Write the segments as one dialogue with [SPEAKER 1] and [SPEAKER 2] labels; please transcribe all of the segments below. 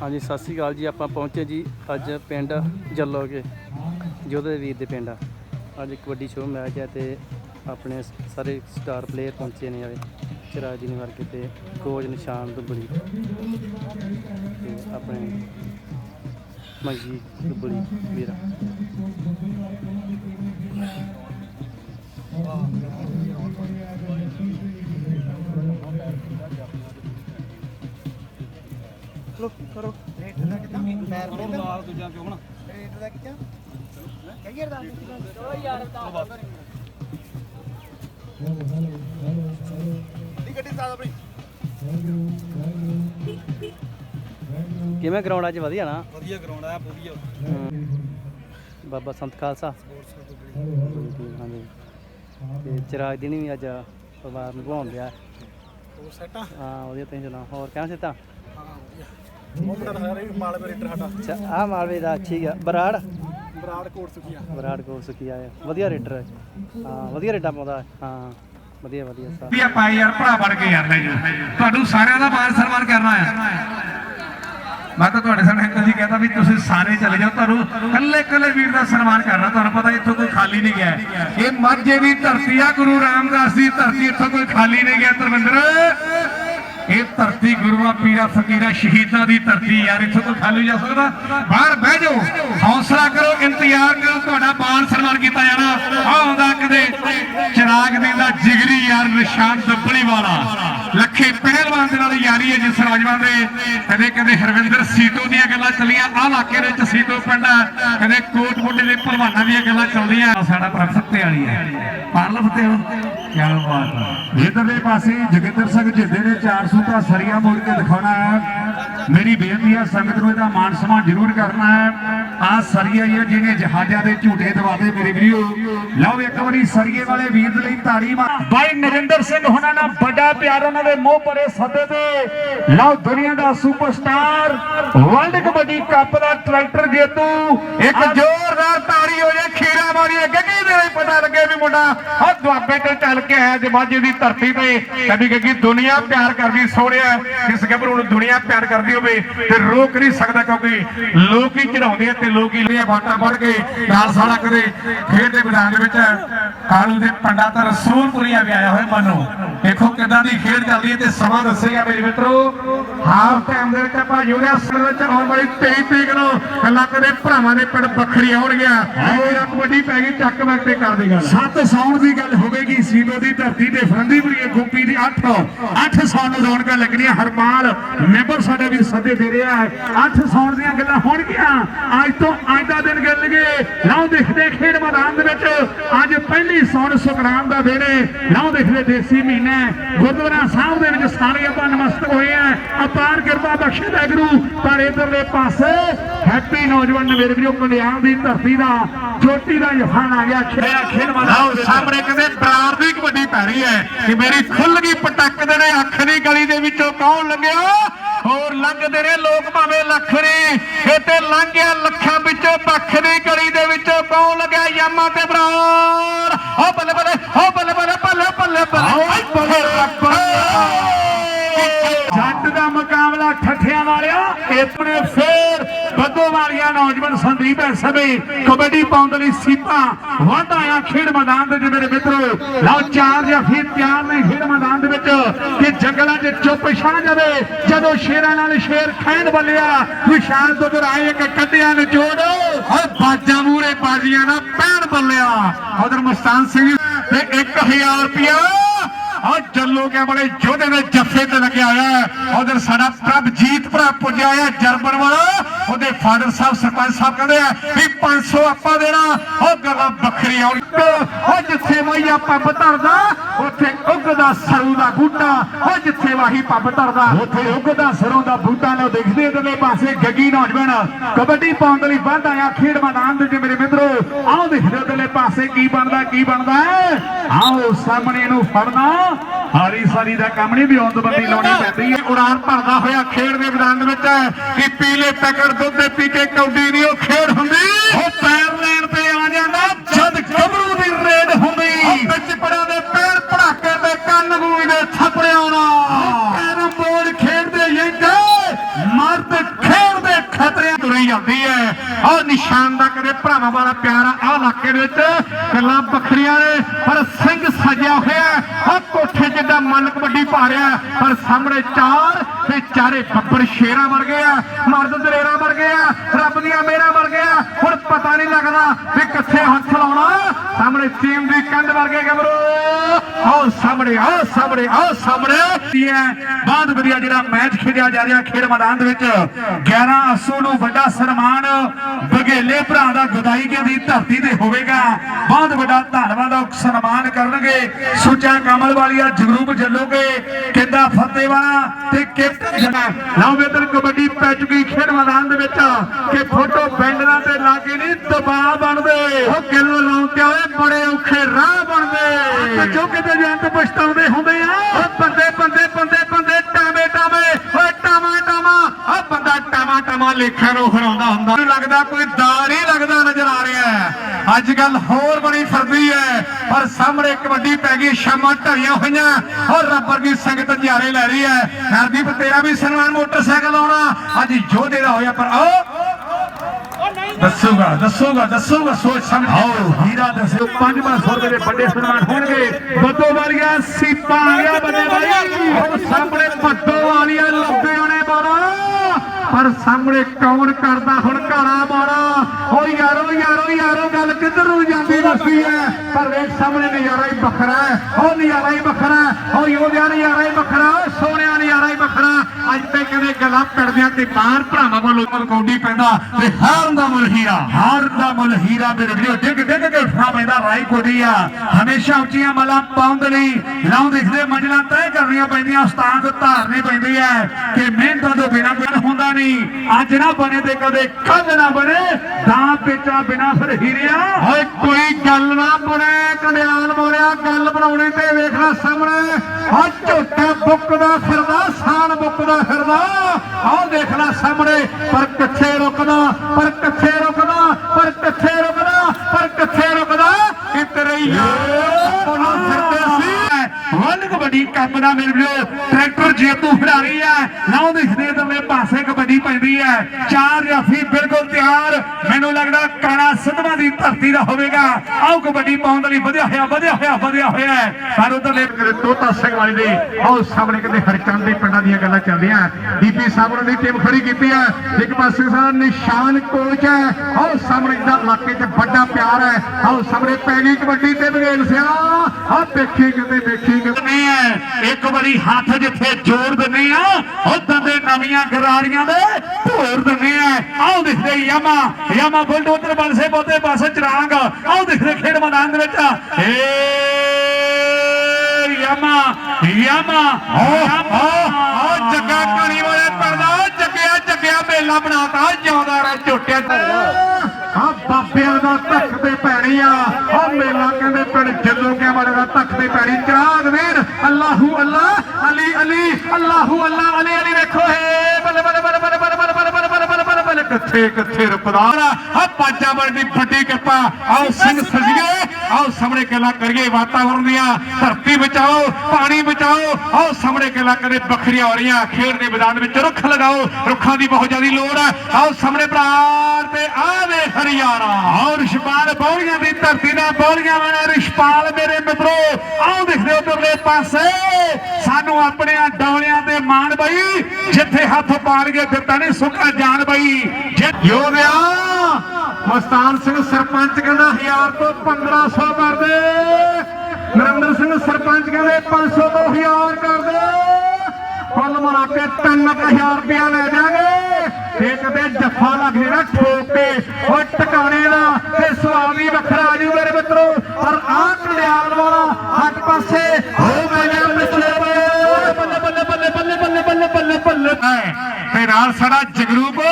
[SPEAKER 1] ਹਾਂਜੀ, ਸਤਿ ਸ੍ਰੀ ਅਕਾਲ ਜੀ, ਆਪਾਂ ਪਹੁੰਚੇ ਜੀ ਅੱਜ ਪਿੰਡ ਜੱਲੋਗੇ, ਜੋਧੇ ਵੀਰ ਦੇ ਪਿੰਡ ਆ। ਅੱਜ ਕਬੱਡੀ ਸ਼ੋਅ ਮੈਚ ਹੈ ਤੇ ਆਪਣੇ ਸਾਰੇ ਸਟਾਰ ਪਲੇਅਰ ਪਹੁੰਚੇ ਨੇ ਆਏ ਚਿਰਾਜ ਦੀ ਵਰਗੇ ਤੇ ਕੋਚ ਨਿਸ਼ਾਨ ਦੁਬਲੀ ਤੇ ਆਪਣੇ ਮਜੀ ਦੁਬਲੀ ਵੀਰ ਚਲੋ ਕਰੋ।
[SPEAKER 2] ਰੇਟ ਦਾ ਕਿਦਾਂ? ਪੈਰ ਦੇ ਨਾਲ ਦੂਜਾ ਕਿਉਂ ਹਣਾ ਰੇਟ ਦਾ ਕਿਦਾਂ? ਕਹੀਏ ਦਾ ਦੀ ਗੱਡੀ ਸਾਦ ਆਪਣੀ।
[SPEAKER 1] ਕਿਵੇਂ ਗਰਾਊਂਡ ਅੱਜ ਵਧੀਆ ਨਾ?
[SPEAKER 2] ਵਧੀਆ ਗਰਾਊਂਡ ਆ ਵਧੀਆ।
[SPEAKER 1] ਬਾਬਾ ਸੰਤ ਖਾਲਸਾ। ਹਾਂਜੀ। ਤੇ ਚਿਰਾਜ ਦਿਨ ਵੀ ਅੱਜ ਪਰਿਵਾਰ ਨੂੰ ਘੁਮਾਉਣ ਲਿਆ
[SPEAKER 2] ਹੋਰ ਸੈਟਾ?
[SPEAKER 1] ਹਾਂ ਵਧੀਆ ਤੁਸੀਂ ਸੁਣਾ ਹੋਰ ਕਹਿਣਾ ਸੀ ਅੱਛਾ ਆ ਮਾਲਵੇ ਦਾ ਠੀਕ ਆ। ਬਰਾੜ?
[SPEAKER 2] ਬਰਾੜ ਕੋਟ ਸੁਖੀਆ।
[SPEAKER 1] ਬਰਾੜ ਕੋਲ ਸੁਕੀ ਆਇਆ ਵਧੀਆ ਰੇਡਰ ਹੈ ਹਾਂ ਵਧੀਆ ਰੇਡਾ ਪਾਉਂਦਾ ਹੈ। ਹਾਂ ਵਧੀਆ ਵਧੀਆ ਸਾ।
[SPEAKER 3] ਵੀ ਆਪਾਂ ਯਾਰ ਭਰਾ ਬਣ ਕੇ ਯਾਰ ਲੈ ਜਾਓ। ਤੁਹਾਨੂੰ ਸਾਰਿਆਂ ਦਾ ਮਾਨ ਸਨਮਾਨ ਕਰਨਾ ਹੈ ਮੈਂ ਤਾਂ ਤੁਹਾਡੇ ਸਾਹਮਣੇ ਕਦੀ ਕਹਿੰਦਾ ਵੀ ਤੁਸੀਂ ਸਾਰੇ ਚਲੇ ਜਾਓ। ਤੁਹਾਨੂੰ ਕੱਲੇ ਕੱਲੇ ਵੀਰ ਦਾ ਸਨਮਾਨ ਕਰਨਾ। ਤੁਹਾਨੂੰ ਪਤਾ ਇੱਥੋਂ ਕੋਈ ਖਾਲੀ ਨਹੀਂ ਗਿਆ। ਇਹ ਮਾਝੇ ਦੀ ਧਰਤੀ ਆ ਗੁਰੂ ਰਾਮਦਾਸ ਦੀ ਧਰਤੀ। ਇੱਥੋਂ ਕੋਈ ਖਾਲੀ ਨਹੀਂ ਗਿਆ। ਧਰਮਿੰਦਰ। ਇਹ ਧਰਤੀ ਗੁਰੂਆਂ ਪੀਰਾਂ ਫਕੀਰਾਂ, ਸ਼ਹੀਦਾਂ ਦੀ ਧਰਤੀ ਯਾਰ, ਇੱਥੋਂ ਤੋਂ ਖਾਲੀ ਜਾ ਸਕਦਾ। ਬਾਹਰ ਬਹਿ ਜਾਓ, ਹੌਸਲਾ ਕਰੋ, ਇੰਤਜ਼ਾਰ ਕਰੋ, ਤੁਹਾਡਾ ਮਾਨ ਸਨਮਾਨ ਕੀਤਾ ਜਾਣਾ। ਆਉਂਦਾ ਕਦੇ, ਚਿਰਾਗ ਦੇ ਦਾ ਜਿਗਰੀ ਨਿਸ਼ਾਨ ਦੱਬਲੀ ਵਾਲਾ, ਲੱਖੇ ਪਹਿਲਵਾਨ ਦੇ ਨਾਲ ਯਾਰੀ ਹੈ ਜਿਸ ਨੌਜਵਾਨ ਦੇ। ਕਦੇ ਕਦੇ ਹਰਵਿੰਦਰ ਸੀਤੋ ਦੀਆਂ ਗੱਲਾਂ ਚੱਲੀਆਂ, ਆਹ ਇਲਾਕੇ ਦੇ ਵਿੱਚ ਸੀਤੋ ਪਿੰਡ ਆ ਕੋਟ ਮੁੰਡੇ ਦੇ ਪਹਿਲਵਾਨਾਂ ਦੀਆਂ ਗੱਲਾਂ ਚੱਲਦੀਆਂ। ਸਾਡਾ ਪਰ ਫੱਤੇ ਵਾਲੀ ਹੈ। ਪਾਰਲ ਫੱਤੇ ਹੋ ਬਾਤ ਹੈ। ਇਧਰਲੇ ਪਾਸੇ ਜਗਿੰਦਰ ਸਿੰਘ ਜਿੱਦੇ ਨੇ 400 ਦਾ ਸਰੀਆ ਮੋੜ ਕੇ ਦਿਖਾਉਣਾ ਹੈ, ਮੇਰੀ ਬੇਨਤੀ ਹੈ ਸੰਗਤ ਨੂੰ ਇਹਦਾ ਮਾਨ ਸਨਮਾਨ ਜ਼ਰੂਰ ਕਰਨਾ ਹੈ। ਆ ਸਰੀਆ ਹੀ ਜਿਹਨੇ ਜਹਾਜ਼ਾਂ ਦੇ ਝੂਟੇ ਦਵਾਦੇ ਮੇਰੇ ਵੀਰੋ। ਲਓ ਇੱਕ ਵਾਰੀ ਸਰੀਏ ਵਾਲੇ ਵੀਰ ਦੇ ਲਈ ਤਾੜੀ ਮਾਰ। ਬਾਈ ਨਰਿੰਦਰ ਸਿੰਘ ਹੁਣਾਂ ਨਾਲ ਵੱਡਾ ਪਿਆਰ ਉਹਨਾਂ ਦੇ ਮੋਹ ਭਰੇ ਸੱਦੇ ਤੇ। ਲਓ ਦੁਨੀਆ ਦਾ ਸੁਪਰਸਟਾਰ ਵਰਲਡ ਕਬੱਡੀ ਕੱਪ ਦਾ ਟਰੈਕਟਰ ਜੇਤੂ। ਇੱਕ ਜ਼ੋਰਦਾਰ ਤਾੜੀ ਹੋ ਜਾਏ ਖੀਰਾ ਮਾਰੀਏ ਗੱਗੀ ਦੇ ਲਈ ਪਤਾ ਲੱਗੇ ਵੀ ਮੁੰਡਾ ਆ ਦੁਆਬੇ ਤੇ ਚੱਲ ਕੇ ਆਇਆ ਜੇ ਮਾਝੇ ਦੀ ਧਰਤੀ ਤੇ। ਕਦੀ ਗੱਗੀ ਦੁਨੀਆ ਪਿਆਰ ਕਰਦੀ ਸੋਹਣਿਆ ਇਸ ਗੱਭਰੂ ਨੂੰ ਦੁਨੀਆ ਪਿਆਰ ਕਰਦੀ ਹੋਵੇ ਤੇ ਰੋਕ ਨਹੀਂ ਸਕਦਾ ਕਿਉਂਕਿ ਲੋਕ ਹੀ ਚੜਾਉਂਦੇ ਆ ਤੇ ਲੋਕ ਹੀ ਲਿਆ ਬਾਟਾ ਫੜ ਕੇ ਨਾਲ ਸਾਲਾ ਕਦੇ ਖੇਡ ਦੇ ਮੈਦਾਨ ਦੇ ਵਿੱਚ ਕਾਲੂ ਦੇ ਪੰਡਾ ਤਾਂ ਰਸੂਲਪੁਰੀਆ ਵੀ ਆਇਆ ਹੋਇਆ ਮਨੋ ਦੇਖੋ ਕਿਦਾਂ ਦੀ ਖੇਡ ਚੱਲਦੀ ਹੈ ਤੇ ਸਮਾਂ ਦੱਸੇਗਾ ਮੇਰੇ ਮਿੱਤਰੋ। ਹਾਫ ਟਾਈਮ ਦੇ ਵਿੱਚ ਆਪਾਂ ਯੂਨੀਆ ਸਰ ਵਿੱਚ ਆਉਣ ਵਾਲੀ 23 ਤਰੀਕ ਨੂੰ ਕੱਲਾ ਕਦੇ ਭਰਾਵਾਂ ਦੇ ਪਿੰਡ ਬੱਖਰੀ ਆਉਣਗੇ ਮੇਰਾ ਕਬੱਡੀ ਪੈ ਗਈ ਚੱਕ ਵਕ ਤੇ ਕਰ ਦੇਗਾ। ਸੱਤ ਸੌਣ ਦੀ ਗੱਲ ਹੋਵੇਗੀ ਸੀਬੋ ਦੀ ਧਰਤੀ ਤੇ ਫਰੰਦੀਪੁਰੀ ਗੋਪੀ ਦੀ 8 8 ਸੌਣ ਨੂੰ ਰੌਣਕਾਂ ਲੱਗਣੀਆਂ ਹਰਮਾਲ ਮੈਂਬਰ ਸਾਡੇ ਵੀ ਸੱਦੇ ਦੇ ਰਿਹਾ ਹੈ। 8 ਸੌਣ ਦੀਆਂ ਗੱਲਾਂ ਹੋਣਗੀਆਂ। ਅੱਜ ਤੋਂ ਅੱਜ ਦਾ ਦਿਨ ਗਿਣ ਲਈਏ। ਲਓ ਦੇਖਦੇ ਖੇਡ ਮੈਦਾਨ ਦੇ ਵਿੱਚ ਅੱਜ ਪਹਿਲੀ ਸੌਣ ਸੁਕਰਾਮ ਦਾ ਦਿਨ ਹੈ। ਲਓ ਦੇਖਦੇ ਦੇਸੀ ਮਹੀਨਾ। ਗੁਰਦੁਆਰਾ ਸਾਹਿਬ ਦੇ ਵਿੱਚ ਸਾਰੇ ਆਪਾਂ ਨਮਸਤਕ ਹੋਏ ਆ। ਅਪਾਰ ਕਿਰਪਾ ਬਖਸ਼ੇ ਵਾਹਿਗੁਰੂ ਪਰ ਇਧਰਲੇ ਪਾਸੇ ਹੈਪੀ ਨੌਜਵਾਨ ਮੇਰੇ ਵੀਰੋ ਪੰਜਾਬ ਦੀ ਧਰਤੀ ਦਾ ਚੋਟੀ ਦਾ ਜਹਾਨ ਆ ਗਿਆ। ਖੇਡਿਆ ਖੇਡ ਮੈਦਾਨ ਸਾਹਮਣੇ ਕਹਿੰਦੇ ਬਰਾਰ ਦੀ ਕਬੱਡੀ ਪੈ ਰਹੀ ਹੈ ਕਿ ਮੇਰੀ ਖੁੱਲ ਗਈ ਪਟਕ ਨੇ ਅੱਖ ਦੀ ਗਲੀ ਦੇ ਵਿੱਚੋਂ ਕੌਣ ਲੰਘਿਆ? ਹੋਰ ਲੰਘਦੇ ਨੇ ਲੋਕ ਭਾਵੇਂ ਲੱਖ ਨੇ। ਇਹ ਤੇ ਲੰਘ ਗਿਆ ਲੱਖਾਂ ਵਿੱਚੋਂ ਪੱਖ ਦੀ ਗਲੀ ਦੇ ਵਿੱਚੋਂ ਕੌਣ ਲੱਗਿਆ ਯਾਮਾ ਤੇ ਬਰਾਰ ਓ ਬੱਲੇ ਬੱਲੇ ਓ ਬੱਲੇ ਬੱਲੇ ਬੱਲੇ ਬੱਲੇ ਬੱਲੇ। ਬੱਲੇ ਜੱਟ ਦਾ ਮੁਕਾਬਲਾ ਠੱਠਿਆਂ ਵਾਲਿਆ ਇਤਨੇ ਫੇਰ ਬੱਦੋ ਵਾਲੀਆਂ ਨੌਜਵਾਨ ਸੰਦੀਪ ਐਸਬੀ ਕਬੱਡੀ ਪਾਉਣ ਦੇ ਲਈ ਸੀਪਾ ਵੱਧ ਆਇਆ ਖੇਡ ਮੈਦਾਨ ਦੇ ਵਿੱਚ ਮੇਰੇ ਮਿੱਤਰੋ। ਲਓ ਚਾਰ ਜਾਂ ਫਿਰ ਤਿਆਰ ਨੇ ਖੇਡ ਮੈਦਾਨ ਦੇ ਵਿੱਚ ਕਿ ਜੰਗਲਾਂ 'ਚ ਚੁੱਪ ਛਾ ਜਾਵੇ। ਜਦੋਂ ਸ਼ੇਰਾਂ ਨਾਲ ਸ਼ੇਰ ਖੈਨ ਬੱਲਿਆ ਵਿਸ਼ਾਲ ਤੋਂ ਆਏ ਇੱਕ ਕੱਟਿਆ ਨਿਚੋੜ ਓਏ ਬਾਜਾਂ ਮੂਰੇ ਬਾਜੀਆਂ ਦਾ ਪੈਣ ਬੱਲਿਆ। ਉਧਰ ਮਸਤਾਨ ਸਿੰਘ ਤੇ 1000 ਰੁਪਿਆ ਆ ਜੱਲੋ ਕੇ ਬੜੇ ਯੋਧੇ ਦੇ ਜੱਫੇ ਤੇ ਲੱਗਿਆ ਹੋਇਆ। ਉਧਰ ਸਾਡਾ ਪ੍ਰਭਜੀਤ ਭਰਾ ਪੁੱਜਿਆ ਹੋਇਆ ਜਰਮਨ ਵਾਲਾ। ਉਹਦੇ ਫਾਦਰ ਸਾਹਿਬ ਸਰਪੰਚ ਸਾਹਿਬ ਕਹਿੰਦੇ ਆ ਵੀ 500 ਆਪਾਂ ਦੇਣਾ, ਉਹ ਗੱਲਾਂ ਵੱਖਰੀ ਆਉਣੀ ਉਹ ਜਿੱਥੇ ਮਈਆ ਪੱਬ ਧਰਦਾ, ਉੱਥੇ ਉੱਗਦਾ ਸਰੂ ਦਾ ਬੂਟਾ, ਉਹ ਜਿੱਥੇ ਵਾਹੀ ਪੱਬ ਧਰਦਾ। ਉੱਥੇ ਉੱਗਦਾ ਸਰੋਂ ਦਾ ਬੂਟਾ ਲੋ ਦੇਖਦੇ ਇਧਰਲੇ ਪਾਸੇ ਗੱਗੀ ਨੌਜਵਾਨ। ਕਬੱਡੀ ਪਾਉਣ ਲਈ ਵੱਧ ਆਇਆ ਖੇਡ ਮੈਦਾਨ ਦੇ ਮੇਰੇ ਮਿੱਤਰੋ। ਆਓ ਦੇਖਦੇ ਇਧਰਲੇ ਪਾਸੇ ਕੀ ਬਣਦਾ ਕੀ ਬਣਦਾ ਆਓ ਸਾਹਮਣੇ ਨੂੰ ਫੜਨਾ। ਹਾਰੀ ਸਾਰੀ ਦਾ ਕੰਮ ਨਹੀਂ ਵੀ ਔਂਦ ਬੰਦੀ ਲਾਉਣੀ ਪੈਂਦੀ ਹੈ। ਉਡਾਨ ਭਰਦਾ ਹੋਇਆ ਖੇਡ ਦੇ ਮੈਦਾਨ ਦੇ ਵਿੱਚ ਕਿ ਪੀਲੇ ਪੈਕਟ ਦੁੱਧ ਦੇ ਪੀ ਕੇ ਕੌਡੀ ਨਹੀਂ ਉਹ ਖੇਡ ਹੁੰਦੀ। ਉਹ ਪੈਰ ਲੈਣ ਤੇ ਆ ਜਾਂਦਾ ਜਦ ਗੱਭਰੂ ਦੀ ਰੇਡ ਹੁੰਦੀ। ਵਿੱਚ ਪੜਿਆ ਦੇ ਪੈਰ ਪੜਾਕੇ ਤੇ ਕੰਨ ਗੂੰਜ ਦੇ ਥੱਪੜਿਆਂ ਨਾਲ ਕੈਰਮ ਬੋਰਡ ਖੇਡਦੇ ਯੰਗੇ ਮਰਦ ਖੇਡ ਤੁਰੀ ਜਾਂਦੀ ਹੈ ਆਹ ਨਿਸ਼ਾਨ ਦਾ ਕਦੇ ਭਰਾਵਾਂ ਵਾਲਾ ਪਿਆਰ ਆ ਇਲਾਕੇ ਦੇ ਵਿੱਚ ਗੱਲਾਂ ਵੱਖਰੀਆਂ ਨੇ ਪਰ ਸਿੰਘ ਸਜਿਆ ਹੋਇਆ ਆਹ ਕੋਠੇ ਜਿੱਡਾ ਮਨ ਕਬੱਡੀ ਪਾ ਰਿਹਾ ਪਰ ਸਾਹਮਣੇ ਚਾਰ ਤੇ ਚਾਰੇ ਬੱਬਰ ਸ਼ੇਰਾਂ ਵਰਗੇ ਆ ਮਰਦ ਦਲੇਰਾਂ ਵਰਗੇ ਆ, ਰੱਬ ਦੀਆਂ ਮਿਹਰਾਂ ਵਰਗੇ ਆ। ਹੁਣ ਪਤਾ ਨਹੀਂ ਲੱਗਦਾ ਵੀ ਕਿੱਥੇ ਹੱਥ ਲਾਉਣਾ। ਸਾਹਮਣੇ ਟੀਮ ਦੀ ਕੰਧ ਵਰਗੇ ਗਬਰੋ ਆਓ ਸਾਹਮਣੇ ਆਓ ਸਾਹਮਣੇ ਆਓ ਸਾਹਮਣੇ। ਕੀ ਹੈ? ਬਹੁਤ ਵਧੀਆ ਜਿਹੜਾ ਮੈਚ ਖੇਡਿਆ ਜਾ ਰਿਹਾ ਖੇਡ ਮੈਦਾਨ ਦੇ ਵਿੱਚ। 11 ਅਸੂ ਨੂੰ ਵੱਡਾ ਸਨਮਾਨ ਬਘੇਲੇ ਭਰਾ ਦਾ ਗਦਾਈਆਂ ਦੀ ਧਰਤੀ ਤੇ ਹੋਵੇਗਾ। ਬਹੁਤ ਵੱਡਾ ਧੰਨਵਾਦ ਉਹ ਸਨਮਾਨ ਕਰਨਗੇ। ਸੁੱਚਾ ਕਮਲ ਵਾਲੀਆ ਜਗਰੂਪ ਜੱਲੋਗੇ। ਕਿੰਦਾ ਫਤਿਹਵਾਲਾ ਤੇ ਕੈਪਟਨ ਜਨਾ ਲਓ ਵੇਦਰ ਕਬੱਡੀ ਪੈ ਚੁੱਕੀ ਖੇਡ ਮੈਦਾਨ ਦੇ ਵਿੱਚ ਕਿ ਫੋਟੋ ਬੈਂਡਰਾਂ ਤੇ ਲਾਗੇ ਨਹੀਂ ਦਬਾਅ ਬਣਦੇ। ਉਹ ਕਿਲੋ ਲਾਉਂ ਤੇ ਆਏ ਬੜੇ ਔਖੇ ਰਾਹ ਬਣਦੇ। ਜੋ ਕਿਤੇ ਜੰਤ ਪਛਤਾਉਂਦੇ ਹੁੰਦੇ ਆ ਉਹ ਬੰਦੇ ਬੰਦੇ ਬੰਦੇ ਬੰਦੇ ਟਾਵੇਂ ਓਏ ਟਾਵਾਂ ਟਾਵਾਂ। ਉਹ ਬੰਦਾ ਟਾਵਾਂ ਟਾਵਾਂ ਲੇਖਾਂ ਨੂੰ ਹਰਾਉਂਦਾ ਹੁੰਦਾ। ਲੱਗਦਾ ਕੋਈ ਦਾਰ ਹੀ ਲੱਗਦਾ ਨਜ਼ਰ ਆ ਰਿਹਾ ਹੈ। ਅੱਜ ਕੱਲ ਹੋਰ ਬੜੀ ਫਰਦੀ ਹੈ। ਪਰ ਸਾਹਮਣੇ ਕਬੱਡੀ ਪੈ ਗਈ, ਸ਼ਾਮਾਂ ਢਲੀਆਂ ਹੋਈਆਂ। ਔਰ ਰੱਬਰ ਦੀ ਸੰਗਤ ਨਜ਼ਾਰੇ ਲੈ ਰਹੀ ਹੈ। ਹਰਦੀਪ ਤੇਰਾ ਵੀ ਸਨਮਾਨ ਮੋਟਰਸਾਈਕਲ ਆਉਣਾ। ਅੱਜ ਯੋਧੇ ਦਾ ਹੋਇਆ ਪਰ ਆਓ। ਦੱਸੂਗਾ ਦੱਸੂਗਾ ਦੱਸੂਗਾ, ਸੋਚ ਸਮਝ ਆਓ, ਹੀਰਾ ਦੱਸੋ ਪੰਜਵਾਂ ਸੌ ਰੁਪਏ ਦੇ ਵੱਡੇ ਸਨਮਾਨ ਹੋਣਗੇ। ਬੱਦੋ ਵਾਲੀਆਂ ਸੀਪਾਂ ਆ ਗਿਆ ਬੱਦੇ ਵਾਲੀ ਸਾਹਮਣੇ ਬੱਦੋ ਵਾਲੀਆਂ ਲੱਭਿਆਂ ਨੇ ਬਾਰਾ ਪਰ ਸਾਹਮਣੇ ਕੌਣ ਕਰਦਾ ਹੁਣ ਘਾਣਾ ਮਾਰਾ ਓ ਯਾਰੋ ਯਾਰੋ ਯਾਰੋ, ਗੱਲ ਕਿੱਧਰ ਨੂੰ ਜਾਂਦੀ ਦੱਸੀ ਹੈ ਪਰ ਵੇਖ ਸਾਹਮਣੇ ਨਜ਼ਾਰਾ ਹੀ ਵੱਖਰਾ ਹੈ ਉਹ ਨਜ਼ਾਰਾ ਹੀ ਵੱਖਰਾ ਹੈ ਉਹ ਯੋਧਿਆ ਨਜ਼ਾਰਾ ਹੀ ਵੱਖਰਾ ਉਹ ਸੋਹਣਿਆ ਨਜ਼ਾਰਾ ਹੀ ਵੱਖਰਾ। ਅੱਜ ਤੇ ਗਲਾ ਪੜਦਿਆਂ ਤੇ ਬਾਹਰ ਭਰਾਵਾਂ ਵੱਲੋਂ ਕੌਡੀ ਪੈਂਦਾ ਤੇ ਹਾਰਨ ਦਾ ਮੁੱਲ ਹੀਰਾ ਹਾਰਨ ਦਾ ਮੁੱਲ ਹੀਰਾ ਮੇਰੇ ਵੀਰੋ ਡਿੱਗ ਡਿੱਗ ਕੇ ਉੱਠਣਾ ਪੈਂਦਾ, ਰਾਈ ਕੋਡੀ ਆ। ਹਮੇਸ਼ਾ ਉੱਚੀਆਂ ਮਲਾਂ ਪਾਉਂਦ ਲਈ ਲਾਉਂ ਦਿਖਦੇ ਮੰਜ਼ਲਾਂ ਤੈਅ ਕਰਨੀਆਂ ਪੈਂਦੀਆਂ, ਉਸਤਾਦ ਧਾਰਨੇ ਪੈਂਦੀ ਹੈ ਕਿ ਮਿਹਨਤਾਂ ਤੋਂ ਬਿਨਾਂ ਕੋਈ ਹੁੰਦਾ ਨਹੀਂ। ਅੱਜ ਨਾ ਬਣੇ ਤੇ ਕਦੇ ਕੱਲ ਨਾ ਬਣੇ ਦਾਂ ਪੇਚਾ ਬਿਨਾ ਫਿਰ ਹੀਰਿਆ। ਓਏ ਕੋਈ ਗੱਲ ਨਾ ਬਣੇ, ਕੰਡਿਆਲ ਮੋਰਿਆ, ਗੱਲ ਬਣਾਉਣੇ ਤੇ ਵੇਖਣਾ ਸਾਹਮਣੇ। ਆ ਝੋਟਾ ਬੁੱਕਦਾ ਫਿਰਦਾ ਸਾਨ ਬੁੱਕਦਾ ਫਿਰਦਾ। ਆਹ ਦੇਖ ਲੈ ਸਾਹਮਣੇ, ਪਰ ਕਿੱਥੇ ਰੁਕਦਾ, ਪਰ ਕਿੱਥੇ ਰੁਕਦਾ, ਪਰ ਕਿੱਥੇ ਰੁਕਦਾ, ਪਰ ਕਿੱਥੇ ਰੁਕਦਾ? ਕਿ ਰਹੀ ਯਾਰ ਉਹਨਾਂ ਫਿਰਦੇ ਸੀ ਵਨ ਕਬੱਡੀ ਕੰਮ ਦਾ ਮੇਰੇ ਵੀਰੋ, ਟਰੈਕਟਰ ਜੇਤੂ ਖਿਡਾਰੀ ਹੈ ਲਾਉਂ ਦਿਖਦੇ ਦਵੇਂ ਪਾਸੇ ਕਬੱਡੀ ਪੈਂਦੀ ਹੈ। ਚਾਰ ਜਾਫੀ ਬਿਲਕੁਲ ਤਿਆਰ। ਮੈਨੂੰ ਲੱਗਦਾ ਕਾਣਾ ਸਿੱਧਵਾਂ ਦੀ ਧਰਤੀ ਦਾ ਹੋਵੇਗਾ। ਆਓ ਕਬੱਡੀ ਪਾਉਣ ਲਈ ਵਧਿਆ ਹੋਇਆ ਵਧਿਆ ਹੋਇਆ ਵਧਿਆ ਹੋਇਆ ਪਰ ਉਧਰਲੇ ਤੋਤਾ ਸਿੰਘ ਵਾਲੀ ਦੇ ਆਓ ਸਾਹਮਣੇ ਕਿਤੇ ਹਰਚੰਦ ਦੇ ਪਿੰਡਾਂ ਦੀਆਂ ਗੱਲਾਂ ਚੱਲਦੀਆਂ। ਡੀਪੀ ਸਾਹਿਬ ਦੀ ਟੀਮ ਖੜੀ ਕੀਤੀ ਹੈ। ਇੱਕ ਪਾਸੇ ਸਾਡਾ ਨਿਸ਼ਾਨ ਕੋਚ ਹੈ। ਆਓ ਸਾਹਮਣੇ ਦਾ ਇਲਾਕੇ 'ਚ ਵੱਡਾ ਪਿਆਰ ਹੈ। ਆਓ ਸਾਹਮਣੇ ਪੈ ਗਈ ਕਬੱਡੀ ਤੇ ਬਗੇਲ ਸਿਆ। ਆ ਦੇਖੀ ਕਿਤੇ ਦੇਖੀ ਕਿਤੇ। ਨਹੀਂ ਹੈ ਇੱਕ ਵਾਰੀ ਹੱਥ ਜਿੱਥੇ ਜੋੜ ਦਿੰਨੇ ਆ ਉਦਾਂ ਦੇ ਨਵੀਆਂ ਗਰਾਰੀਆਂ ਦੇ ਢੋਰ ਦਿੰਨੇ ਆ। ਆਓ ਦਿਖਦੇ ਯਾਮਾ। ਯਾਮਾ ਬੁਲਟ ਉਧਰ ਪਾਸੇ ਬੋਤੇ ਪਾਸੇ ਚਰਾਂਗ ਆਓ ਦਿਖਦੇ ਖੇਡ ਮੈਦਾਨ ਦੇ ਵਿੱਚ। ਏ ਯਾਮਾ ਯਾਮਾ ਯਾਮਾ। ਆ ਜੱਗਾ ਕਣੀ ਵਾਲੇ ਪਰਦਾ ਜੱਗਿਆ ਜੱਗਿਆ ਮੇਲਾ ਬਣਾਤਾ, ਜਿਉਂਦਾ ਰਹਿ ਝੋਟਿਆ ਆ ਬਾਬਿਆਂ ਦਾ ਧੱਕ ਤੇ ਪੈਣੀ ਆ ਆ ਮੇਲਾ ਕਹਿੰਦੇ ਪਿੰਡ ਜੱਲੋ ਕੇ ਵਾਲੇ ਦਾ ਧੱਕ ਤੇ ਪੈਣੀ ਚਰਾਗ ਵੀਰ ਅੱਲਾਹੂ ਅੱਲਾ ਅਲੀ ਅਲੀ ਅੱਲਾਹੂ ਅੱਲਾ ਅਲੀ ਅਲੀ ਵੇਖੋ ਏ ਬੱਲੇ ਬੱਲੇ ਬੱਲੇ ਬੱਲੇ ਬੱਲੇ ਬੱਲੇ ਬੱਲੇ ਬੱਲੇ ਬੱਲੇ ਬੱਲੇ ਬੱਲੇ ਕਿੱਥੇ ਕਿੱਥੇ ਰੁਪਦਾਰ ਆ ਪੰਜਾਂ ਬਣ ਵੱਡੀ ਕਿਰਪਾ ਆਓ ਸਿੰਘ ਸਜੀਏ ਆਓ ਸਾਹਮਣੇ ਗੱਲਾਂ ਕਰੀਏ ਵਾਤਾਵਰਣ ਦੀਆਂ। ਧਰਤੀ ਬਚਾਓ, ਪਾਣੀ ਬਚਾਓ। ਆਓ ਸਾਹਮਣੇ ਗੱਲਾਂ ਕਰੇ ਵੱਖਰੀਆਂ ਹੋ ਰਹੀਆਂ। ਖੇਡ ਦੇ ਮੈਦਾਨ ਵਿੱਚ ਰੁੱਖ ਲਗਾਓ। ਰੁੱਖਾਂ ਦੀ ਬਹੁਤ ਜ਼ਿਆਦਾ ਲੋੜ ਹੈ। ਆਓ ਸਾਹਮਣੇ ਪ੍ਰਾਰ ਤੇ ਆ ਹਰਿਆਣਾ। ਆਓ ਰਿਸ਼ਪਾਲ ਬੌਲੀਆਂ ਦੀ ਧਰਤੀ ਦਾ ਬੌਲੀਆਂ ਵਾਲਾ ਰਿਸ਼ਪਾਲ, ਮੇਰੇ ਮਿੱਤਰੋ। ਆਓ ਦੇਖਦੇ ਹੋ ਉਧਰਲੇ ਪਾਸੇ। ਸਾਨੂੰ ਆਪਣਿਆਂ ਡੌਲਿਆਂ ਤੇ ਮਾਣ ਬਈ। ਜਿੱਥੇ ਹੱਥ ਪਾਣਗੇ ਫਿਰ ਤਾਂ ਨਹੀਂ ਸੁੱਕਾ ਜਾਣ ਬਈ। ਜੇ ਮਸਤਾਨ ਸਿੰਘ ਸਰਪੰਚ ਕਹਿੰਦਾ 1000 ਤੋਂ 1500 ਕਰ ਦੇ। ਨਰਿੰਦਰ ਸਿੰਘ ਸਰਪੰਚ ਕਹਿੰਦੇ 500 ਤੋਂ 1000 ਕਰ ਦੇ। ਕੁੱਲ ਮਿਲਾ ਕੇ 3000 ਰੁਪਇਆ ਲੈ ਜਾਗੇ। ਇੱਕ ਤੇ ਜੱਫਾ ਲੱਗ ਜਿਹੜਾ ਠੋਕ। ਕੇ ਉਹ ਟਿਕਾਣੇ ਦਾ ਤੇ ਸਵਾਦ ਵੀ ਵੱਖਰਾ ਆ ਜੂ ਮੇਰੇ ਮਿੱਤਰੋ। ਪਰ ਆਹ ਕਲਿਆਣ ਵਾਲਾ ਹੱਥ ਪਾਸੇ ਹੋ ਗਿਆ ਮਿੱਤਰੋ ਬੱਲੇ ਬੱਲੇ ਬੱਲੇ ਬੱਲੇ ਬੱਲੇ ਬੱਲੇ ਬੱਲੇ ਬੱਲੇ ਤੇ ਨਾਲ ਸਾਡਾ ਜਗਰੂਪ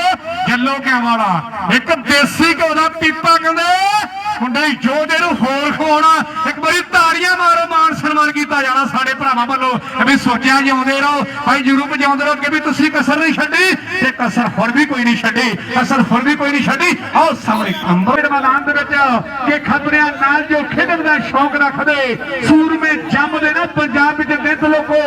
[SPEAKER 3] ਜੱਲੋ ਕਿਆ ਵਾਲਾ। ਇੱਕ ਦੇਸੀ ਘਿਓ ਦਾ ਪੀਪਾ ਕਹਿੰਦੇ। ਜੋ ਜੋਧੇ ਨੂੰ ਹੋਰ ਖਵਾਉਣਾ, ਇੱਕ ਵਾਰੀ ਤਾੜੀਆਂ ਮਾਰੋ ਮਾਨ ਸਨਮਾਨ ਕੀਤਾ ਜਾਣਾ ਸਾਡੇ ਭਰਾਵਾਂ ਵੱਲੋਂ। ਇਹ ਵੀ ਸੋਚਿਆ ਜਿਉਂਦੇ ਰਹੋ। ਭਾਈ ਯੂਰਪ ਜਿਉਂਦੇ ਰਹੋ ਕਿ ਵੀ ਤੁਸੀਂ ਕਸਰ ਨਹੀਂ ਛੱਡੀ, ਤੇ ਕਸਰ ਹੁਣ ਵੀ ਕੋਈ ਨਹੀਂ ਛੱਡੀ, ਕਸਰ ਹੁਣ ਵੀ ਕੋਈ ਨਹੀਂ ਛੱਡੀ। ਆਓ, ਸਾਹਮਣੇ ਅੰਬਰ ਮੈਦਾਨ ਦੇ ਵਿੱਚ ਕਿ ਖਤਰਿਆਂ ਨਾਲ ਜੋ ਖੇਡਣ ਦਾ ਸ਼ੌਂਕ ਰੱਖਦੇ, ਸੂਰਮੇ ਜੰਮਦੇ ਨਾ ਪੰਜਾਬ ਵਿੱਚ ਦਿੱਤ ਲੋਕੋ।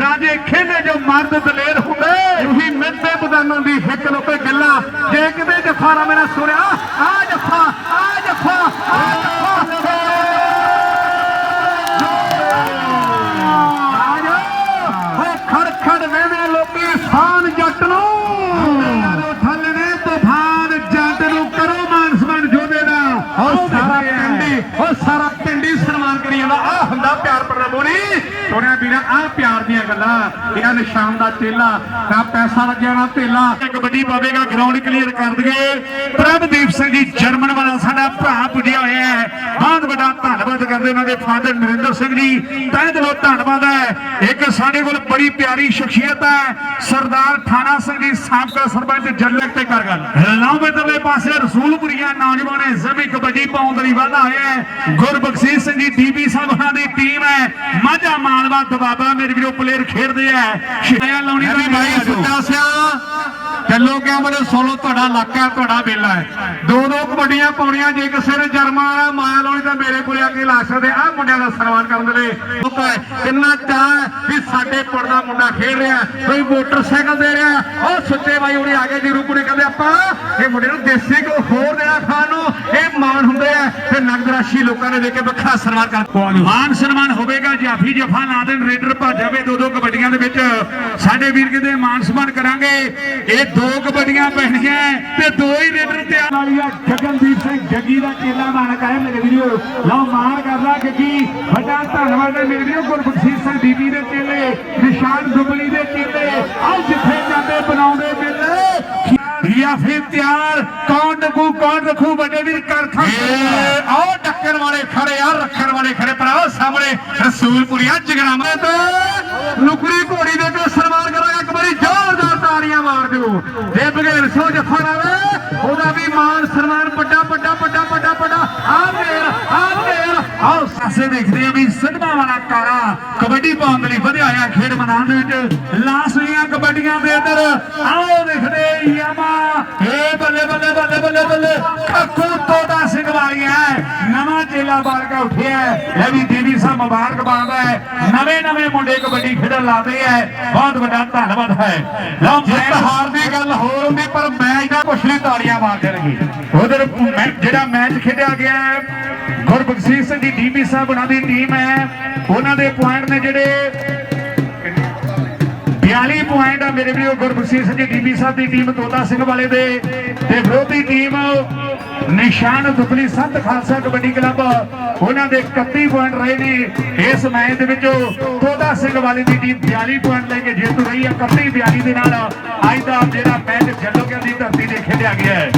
[SPEAKER 3] ਰਾਜੇ ਖੇਡੇ ਜੋ ਮਰਦ ਦਲੇਰ ਹੁੰਦੇ ਉਹੀ ਮਿੱਤੇ ਬਦਾਨਾਂ ਦੀ ਹਿੱਕ ਲੋਕੇ ਗੱਲਾਂ। ਜੇ ਕਿਤੇ
[SPEAKER 4] ਜੱਫਾ ਮੇਰਾ ਸੁਣਿਆ, ਆ ਜੱਫਾ ਆ ਜੱਫਾ ਆਜੋ ਹੋ ਖੜ ਖੜ ਵੇਵੇਂ ਲੋਕੀ ਸਾਨ ਜੱਟ ਨੂੰ ਥੱਲੇ ਨੇ ਤੂਫਾਨ ਜੱਟ ਨੂੰ ਕਰੋ ਮਾਨ ਸਨਮਾਨ ਜੋਦੇ ਦਾ ਹੋ ਸਾਰਾ ਪਿੰਡੀ ਹੋ ਸਾਰਾ ਪਿੰਡੀ ਸਨਮਾਨ ਕਰੀ ਜਾਂਦਾ ਆ ਹੁੰਦਾ ਪਿਆਰ ਪ੍ਰਭੂਨੀ ਸੋਹਣਿਆ ਪਿਆਰ ਦੀਆਂ ਗੱਲਾਂ, ਇਹ ਨਿਸ਼ਾਨ ਦਾ ਚੇਲਾ ਤਾਂ ਪੈਸਾ ਲੱਗਿਆ, ਨਾ ਧੇਲਾ। ਕਬੱਡੀ ਪਾਵੇਗਾ ਗਰਾਊਂਡ ਕਲੀਅਰ ਕਰ ਦਈਏ। ਪ੍ਰਭਦੀਪ ਸਿੰਘ ਜੀ ਜਰਮਨ ਵਾਲਾ ਸਾਡਾ ਭਰਾ ਪੁੱਜਿਆ ਹੋਇਆ ਹੈ। ਬਹੁਤ ਵੱਡਾ ਧੰਨਵਾਦ ਕਰਦੇ ਉਹਨਾਂ ਦੇ ਫਾਦਰ ਨਰਿੰਦਰ ਸਿੰਘ ਜੀ। ਤਹਿ ਦਿਲੋਂ ਧੰਨਵਾਦ ਹੈ। ਇੱਕ ਸਾਡੇ ਕੋਲ ਬੜੀ ਪਿਆਰੀ ਸ਼ਖਸੀਅਤ ਹੈ। ਸਰਦਾਰ ਥਾਣਾ ਸਿੰਘ ਜੀ ਸਾਬਕਾ ਸਰਪੰਚ ਜੱਲਕ ਤੇ ਕਰ ਗੱਲ। ਲਾਉਂਦੇ ਤਰਲੇ ਪਾਸੇ ਰਸੂਲਪੁਰੀਆ ਨੌਜਵਾਨ ਜ਼ਮੀ ਕਬੱਡੀ ਪਾਉਣ ਦੇ ਵਾਧਾ ਹੋਇਆ ਹੈ। ਗੁਰਬਖਸ਼ੀਸ਼ ਸਿੰਘ ਜੀ ਡੀਬੀ ਸਾਹਿਬ ਉਹਨਾਂ ਦੀ ਟੀਮ ਹੈ। ਮਾਝਾ ਮਾਲਵਾ ਦਬਾਬਾ ਮੇਰੇ ਵੀਰੋ ਪਲੇਅਰ ਖੇਡਦੇ ਆ ਸ਼ਿਕਾਇਆ ਲਾਉਣੀ ਦਾ ਭਾਈ ਸਿਆ। ਚੱਲੋ ਕਿਆ ਬੜੇ ਸੋਲੋ ਤੁਹਾਡਾ ਇਲਾਕਾ ਤੁਹਾਡਾ ਵੇਲਾ ਹੈ। ਦੋ ਦੋ ਕਬੱਡੀਆਂ ਪਾਉਣੀਆਂ, ਜੇ ਕਿਸੇ ਨੇ ਜਰਮਾ ਮਾਇਆ ਲਾਉਣੀ ਤਾਂ ਮੇਰੇ ਕੋਲੇ ਆ ਕੇ ਲਾ ਸਕਦੇ। ਆ ਮੁੰਡਿਆਂ ਦਾ ਸਨਮਾਨ ਕਰਨ ਦੇ ਲਈ। ਕਿੰਨਾ ਚਾਹ ਵੀ ਸਾਡੇ ਪਿੰਡ ਦਾ ਮੁੰਡਾ ਖੇਡ ਰਿਹਾ ਕੋਈ ਮੋਟਰਸਾਈਕਲ ਦੇ ਰਿਹਾ ਉਹ ਸੁੱਚੇ ਬਾਈ ਉਹਨੇ ਆ ਕੇ ਜੀ, ਰੂਪ ਕਹਿੰਦੇ, ਆਪਾਂ ਇਹ ਮੁੰਡੇ ਨੂੰ ਦੇਸੀ ਕੋ ਹੋਰ ਦੇਣਾ ਖਾਣ ਨੂੰ। ਇਹ ਮਾਣ ਹੁੰਦੇ ਆ। ਤੇ ਨਗਦ ਰਾਸ਼ੀ ਲੋਕਾਂ ਨੇ ਦੇ ਕੇ ਵੱਖਰਾ ਸਨਮਾਨ ਕਰ ਮਾਨ ਸਨਮਾਨ ਹੋਵੇਗਾ ਜਾਫੀ ਜਫਾ ਲਾ ਦੇਣ, ਰੇਡਰ ਭੱਜ ਜਾਵੇ ਦੋ ਦੋ ਕਬੱਡੀਆਂ ਦੇ ਵਿੱਚ। ਸਾਡੇ ਵੀਰ ਕਿਤੇ ਮਾਨ ਸਨਮਾਨ ਕਰਾਂਗੇ। ਇਹ ਦੋ ਕਬੱਡੀਆਂ ਪੈਣੀਆਂ ਤੇ ਦੋ ਹੀ ਰੇਡਰ ਤਿਆਰ ਵਾਲੀਆ ਗਗਨਦੀਪ ਸਿੰਘ ਜੱਗੀ ਦਾ ਚੇਲਾ ਮਾਨਕ ਹੈ ਮੇਰੇ ਵੀਰੋ। ਲਓ ਮਾਨ ਕਰਦਾ ਗੱਗੀ ਵੱਡਾ ਧੰਨਵਾਦ ਹੈ ਮੇਰੇ ਵੀਰੋ ਗੁਰਬਖਸ਼ੀਸ਼ ਸਿੰਘ ਬੀਬੀ ਦੇ ਚੇਲੇ ਨਿਸ਼ਾਨ ਦੁਬਲੀ ਦੇ ਚੇਲੇ। ਆਹ ਜਿੱਥੇ ਜਾਂਦੇ ਬਣਾਉਂਦੇ ਮੇਲੇ। ਰੀਆ ਫਿਰ ਤਿਆਰ। ਕੌਣ ਡਕੂ ਕੌਣ ਰੱਖੂ? ਵੱਡੇ ਵੀਰ ਕਰ ਖਾ ਆਓ ਟੱਕਰ ਵਾਲੇ ਖੜੇ ਆ ਰੱਖਣ ਵਾਲੇ ਖੜੇ। ਭਰਾਓ ਸਾਹਮਣੇ ਰਸੂਲਪੁਰੀਆ ਜਗਰਾਮੇ ਤੇ। ਨੁਕਰੀ ਘੋੜੀ ਦੇ ਕੇ ਸਨਮਾਨ ਕਰਾਂਗੇ। ਇੱਕ ਵਾਰੀ ਜ਼ੋਰਦਾਰ ਤਾੜੀਆਂ ਮਾਰ ਦਿਓ। ਜੇ ਬਗੈਰ ਸੋ ਜੱਫਾ ਲਾਵੇ, ਉਹਦਾ ਵੀ ਮਾਨ ਸਨਮਾਨ, ਵੱਡਾ ਵੱਡਾ ਵੱਡਾ ਵੱਡਾ ਵੱਡਾ। ਆ ਮੇਰ ਆ ਮੇਰ ਆਓ ਸਾਸੇ ਦੇਖਦੇ ਆ ਵੀ ਸਿੱਧਵਾ ਵਾਲਾ ਕਾਰਾ ਕਬੱਡੀ ਪਾਉਣ ਦੇ ਲਈ ਵਧਿਆ ਆ ਖੇਡ ਮੈਦਾਨ ਦੇ ਵਿੱਚ। ਲਾਸ਼ ਲਾਸਲੀਆਂ ਕਬੱਡੀਆਂ ਦੇ ਅੰਦਰ, ਆਓ ਦੇਖਦੇ ਨਵਾਂ ਚੇਲਾ ਬਾਲਕਾ ਉੱਠਿਆ ਹੈ। ਵੀ ਦੇਵੀ ਸਾਹਿਬ ਮੁਬਾਰਕਬਾਦ ਹੈ। ਨਵੇਂ ਨਵੇਂ ਮੁੰਡੇ ਕਬੱਡੀ ਖੇਡਣ ਲਾਦੇ ਹੈ। ਬਹੁਤ ਵੱਡਾ ਧੰਨਵਾਦ ਹੈ। ਲਓ ਜਿੱਤ ਹਾਰ ਦੀ ਗੱਲ ਹੋਰ ਹੁੰਦੀ, ਪਰ ਮੈਚ ਦਾ ਕੁਛ ਨਹੀਂ ਤਾੜੀਆਂ ਮਾਰ ਦੇਣਗੇ। ਉਧਰ ਜਿਹੜਾ ਮੈਚ ਖੇਡਿਆ ਗਿਆ ਗੁਰਬਖਸ਼ੀਸ਼ ਸਿੰਘ ਜੀ ਡੀਪੀ ਸਾਹਿਬ ਉਹਨਾਂ ਦੀ ਟੀਮ ਹੈ। ਉਹਨਾਂ ਦੇ ਪੁਆਇੰਟ ਨੇ ਜਿਹੜੇ 42 ਪੁਆਇੰਟ ਆ ਮੇਰੇ ਵੀਰੋ ਗੁਰਬਖਸ਼ੀਸ਼ ਸਿੰਘ ਜੀ ਡੀਬੀ ਸਾਹਿਬ ਦੀ ਟੀਮ ਤੋਤਾ ਸਿੰਘ ਵਾਲੇ ਦੇ ਤੇ ਵਿਰੋਧੀ ਟੀਮ ਨਿਸ਼ਾਨ ਦੁਪਲੀ ਸੰਤ ਖਾਲਸਾ ਕਬੱਡੀ ਕਲੱਬ, ਉਹਨਾਂ ਦੇ 31 ਪੁਆਇੰਟ ਰਹੇ ਨੇ। ਇਸ ਮੈਚ ਦੇ ਵਿੱਚ ਤੋਤਾ ਸਿੰਘ ਵਾਲੇ ਦੀ ਟੀਮ 42 ਪੁਆਇੰਟ ਲੈ ਕੇ ਜਿੱਤ ਰਹੀ ਹੈ। 31 42 ਦੇ ਨਾਲ ਅੱਜ ਦਾ ਜਿਹੜਾ ਮੈਚ ਜੱਲੋਕਿਆਂ ਦੀ ਧਰਤੀ ਤੇ ਖੇਡਿਆ ਗਿਆ ਹੈ।